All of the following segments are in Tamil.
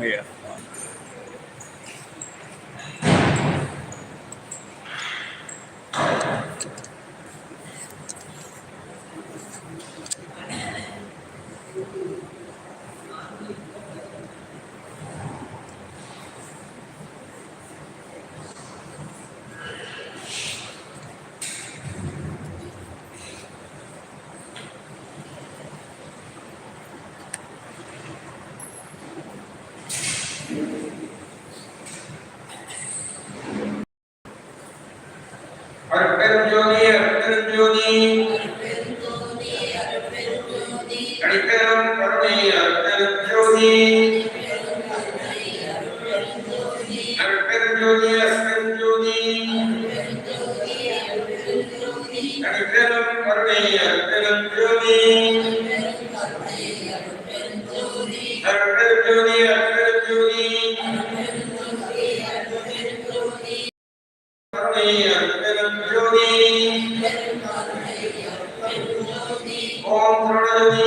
Yeah. ஓம் சரணஜோதி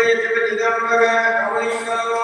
Jadi kita melakukan kami ini.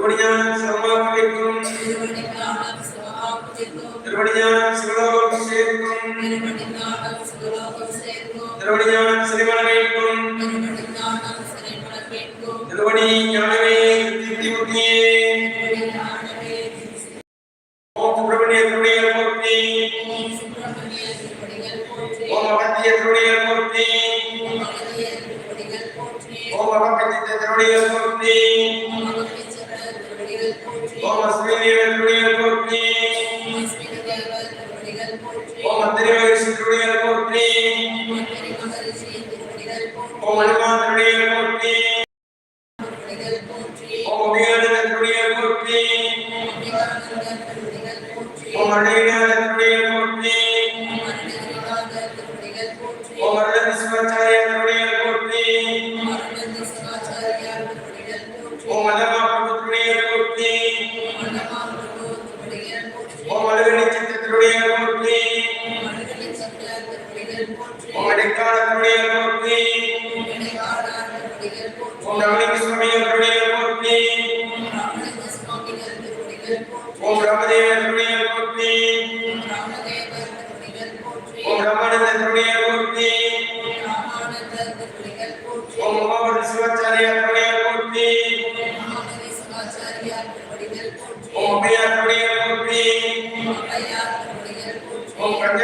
Gloria al Ordered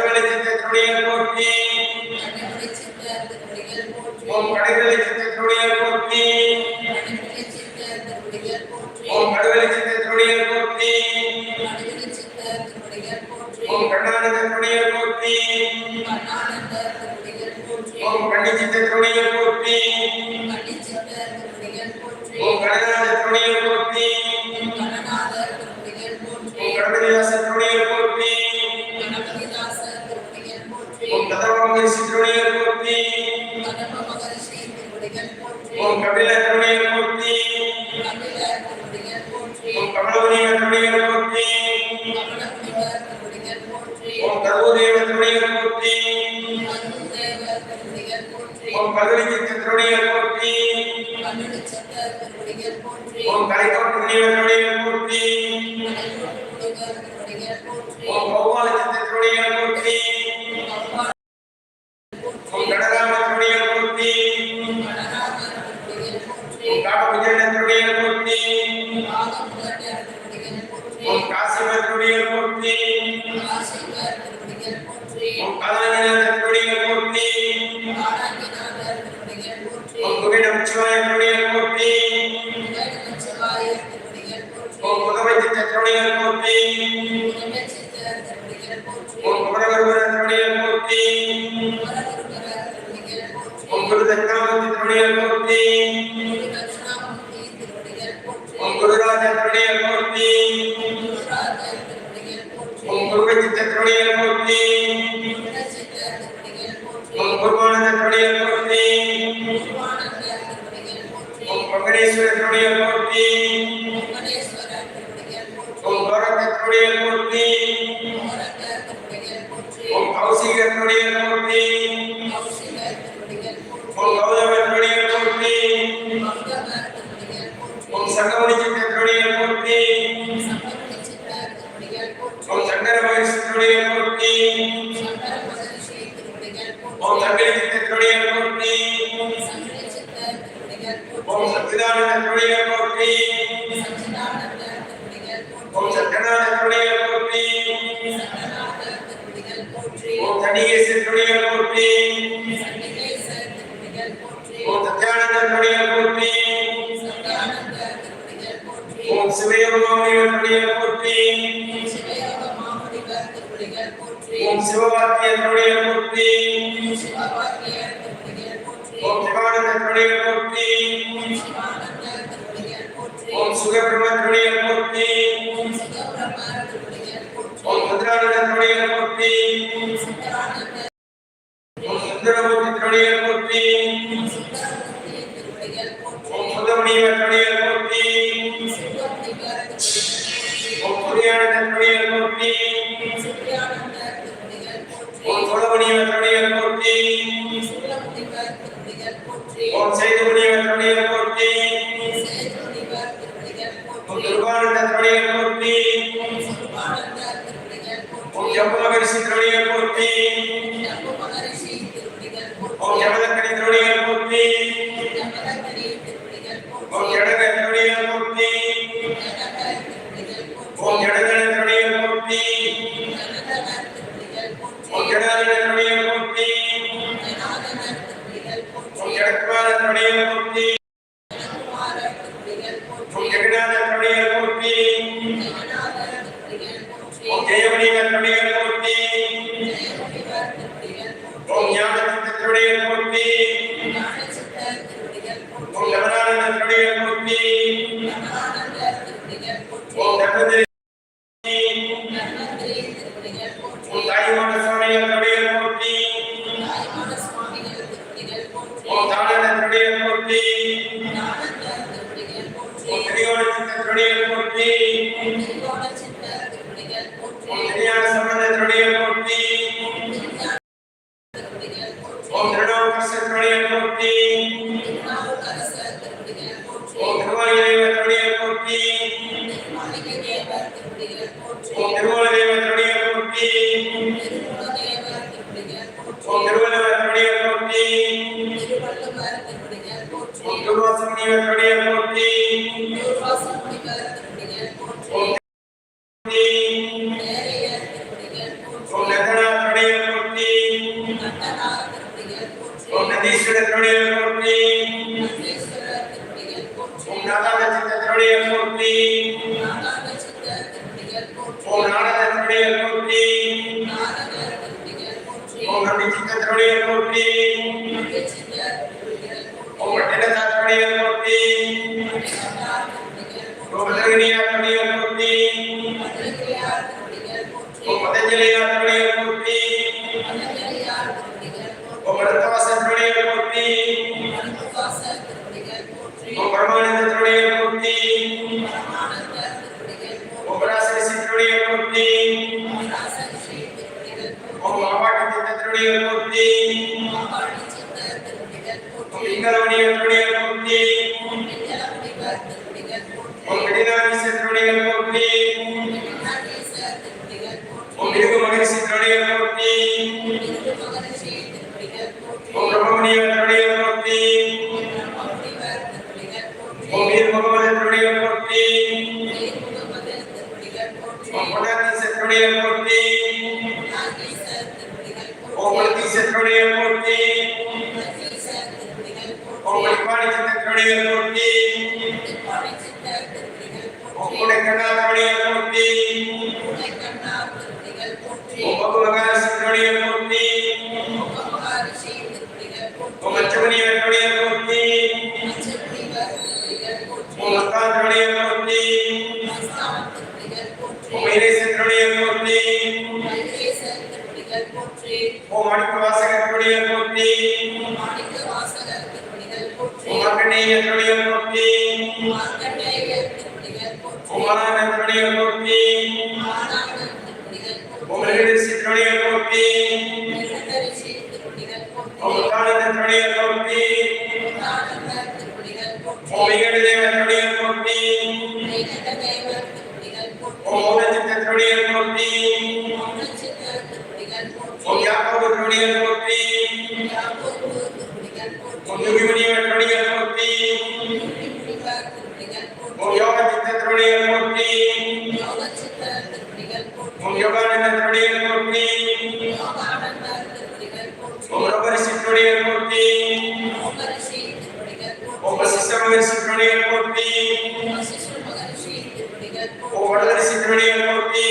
கடைகளை சென்ற திருடிகள் போற்றி உன் கடைகளை சென்ற திருடிகள் ஓம் கலைத்தோட்டம் நீ புகழ்ச்சித்த கடையில் மூர்த்தி குருவானந்த கடையில் மூர்த்தி வெங்கடேஸ்வர கடையில் மூர்த்தி ஓம் பரத மூர்த்தி Por tratar de morir. திருவாரூரத்தினுடைய பூர்த்தி ஓம் யமுனகரிசி திருவடிகள் பூர்த்தி ஓம் யமத தாய்மான சபைகளுடைய மூர்த்தி ஓம் நாடாக சித்தத்தினுடைய மூர்த்தி. ஓம் நாடகத்தினுடைய மூர்த்தி. ஓம் நம்பி சித்தத்தினுடைய மூர்த்தி. ஓம் பட்டினத்தால் உமக்கு வாசகர் கொடிகள் போற்றி. உமக்கு நீ என்னுடைய சிற்றடிகள் மூர்த்தி ஓடலர் சிற்றடிகள் மூர்த்தி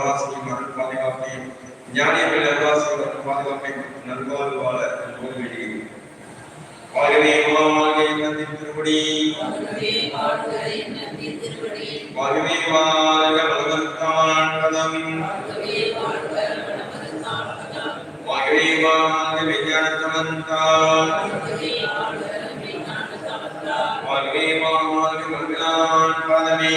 அல்லாஹ் செய்யும் அருள் பாதுகாப்பையும் ஞானியர்கள் அல்லாஹ் செய்யும் அருள் பாதுகாப்பையும் நல்வாழ்வு வாழ நல்வழி மங்களான் பதமே.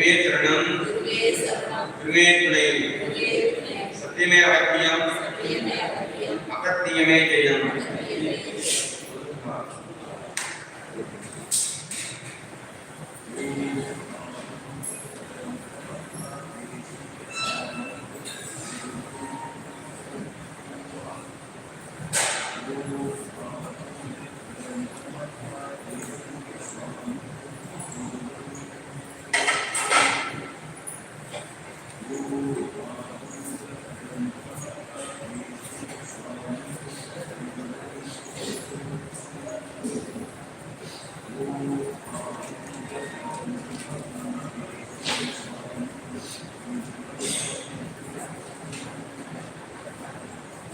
குருவே சரணம் குருவே துணை சத்தியமே வாக்கியம் அகத்தியமே ஜெயம்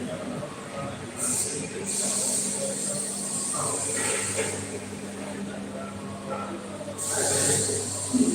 Thank you.